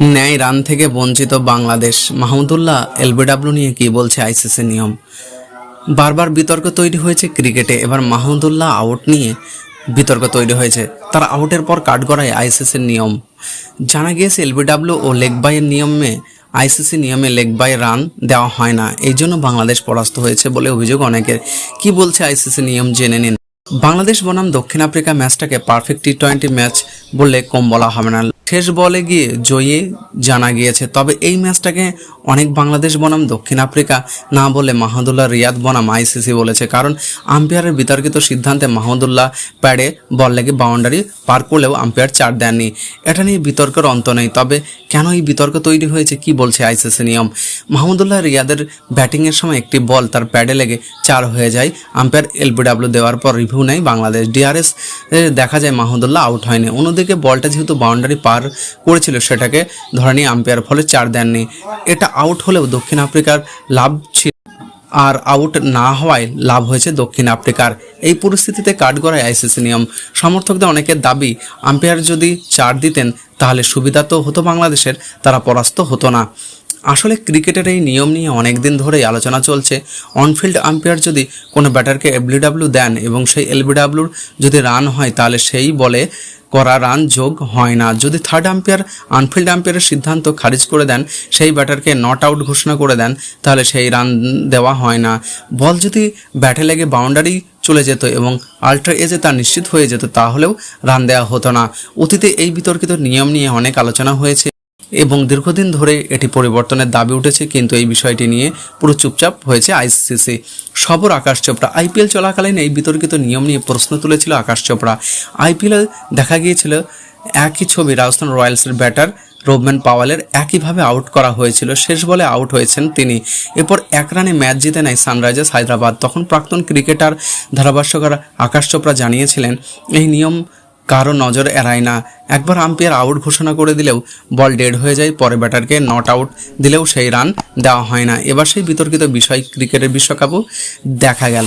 ন্যায় রান থেকে বঞ্চিত বাংলাদেশ। মাহমুদুল্লাহ এলবিডাব্লিউ নিয়ে কি বলছে আইসিসি নিয়ম? বারবার বিতর্ক তৈরি হয়েছে ক্রিকেটে, এবার মাহমুদুল্লাহ আউট নিয়ে বিতর্ক তৈরি হয়েছে। তার আউটের পর কাট কাঠগড়ায় আইসিসির নিয়ম। জানা গিয়েছে, এলবিডাব্লিউ ও লেগ বাইয়ের নিয়মে আইসিসি নিয়মে লেগ বাই রান দেওয়া হয় না। এই জন্য বাংলাদেশ পরাস্ত হয়েছে বলে অভিযোগ অনেকের। কি বলছে আইসিসি নিয়ম জেনে নিন। বাংলাদেশ বনাম দক্ষিণ আফ্রিকা ম্যাচটাকে পারফেক্ট টি টোয়েন্টি ম্যাচ বললে কম বলা হবে না। শেষ বলে গিয়ে জয়ী জানা গিয়েছে। তবে এই ম্যাচটাকে অনেক বাংলাদেশ বনাম দক্ষিণ আফ্রিকা না বলে মাহমুদুল্লাহ রিয়াদ বনাম আইসিসি বলেছে। কারণ আম্পায়ারের বিতর্কিত সিদ্ধান্তে মাহমুদুল্লাহ প্যাডে বল লেগে বাউন্ডারি পার করলেও আম্পায়ার চার দেননি। এটা নিয়ে বিতর্কের অন্ত নেই। তবে কেন এই বিতর্ক তৈরি হয়েছে কি বলছে আইসিসি নিয়ম? মাহমুদুল্লাহ রিয়াদের ব্যাটিংয়ের সময় একটি বল তার প্যাডে লেগে চার হয়ে যায়। আম্পায়ার এলবিডাব্লিউ দেওয়ার পর রিভিউ নেয় বাংলাদেশ। ডিআরএস দেখা যায় মাহমুদুল্লাহ আউট হয়নি। অন্যদিকে বলটা যেহেতু বাউন্ডারি পার করেছিল সেটাকে ধরে নিয়ে আম্পায়ার, ফলে চার দেননি। এটা আউট হলেও দক্ষিণ আফ্রিকার লাভ ছিল আর আউট না হওয়ায় লাভ হয়েছে দক্ষিণ আফ্রিকার। এই পরিস্থিতিতে কাট কাঠগড়ায় আইসিসি নিয়ম। সমর্থকদের অনেকের দাবি, আম্পায়ার যদি চার দিতেন তাহলে সুবিধা তো হতো বাংলাদেশের, তারা পরাস্ত হতো না। আসলে ক্রিকেটের এই নিয়ম নিয়ে অনেক দিন ধরেই আলোচনা চলছে। অনফিল্ড আম্পায়ার যদি কোনো ব্যাটারকে এলবিডাব্লিউ দেন এবং সেই এলবিডাব্লিউর যদি রান হয়, তাহলে সেই বলে করা রান যোগ হয় না। যদি থার্ড আম্পায়ার আনফিল্ড আম্পায়ারের সিদ্ধান্ত খারিজ করে দেন, সেই ব্যাটারকে নট আউট ঘোষণা করে দেন, তাহলে সেই রান দেওয়া হয় না। বল যদি ব্যাটে লেগে বাউন্ডারি চলে যেত এবং আল্ট্রা এজে তা নিশ্চিত হয়ে যেত, তাহলেও রান দেওয়া হতো না। অতীতে এই বিতর্কিত নিয়ম নিয়ে অনেক আলোচনা হয়েছে। এবং দীর্ঘদিন ধরে এটি পরিবর্তনের দাবি উঠেছে, কিন্তু এই বিষয়টি নিয়ে পুরো চুপচাপ হয়েছে আইসিসি। সবর আকাশ চোপড়া। আইপিএল চলাকালীন এই বিতর্কিত নিয়ম নিয়ে প্রশ্ন তুলেছিল আকাশ চোপড়া। আইপিএলে দেখা গিয়েছিল, একই ছবি রাজস্থান রয়্যালসের ব্যাটার রোবম্যান পাওয়ালের একইভাবে আউট করা হয়েছিল, শেষ বলে আউট হয়েছেন তিনি। এরপর এক রানে ম্যাচ জিতে নেয় সানরাইজার্স হায়দ্রাবাদ। তখন প্রাক্তন ক্রিকেটার, ধারাভাষ্যকার আকাশ চোপড়া জানিয়েছিলেন, এই নিয়ম কারও নজর এড়ায় না। একবার আম্পায়ার আউট ঘোষণা করে দিলেও বল ডেড হয়ে যায়, পরে ব্যাটারকে নট আউট দিলেও সেই রান দেওয়া হয় না। এবার সেই বিতর্কিত বিষয় ক্রিকেটের বিশ্বকাপও দেখা গেল।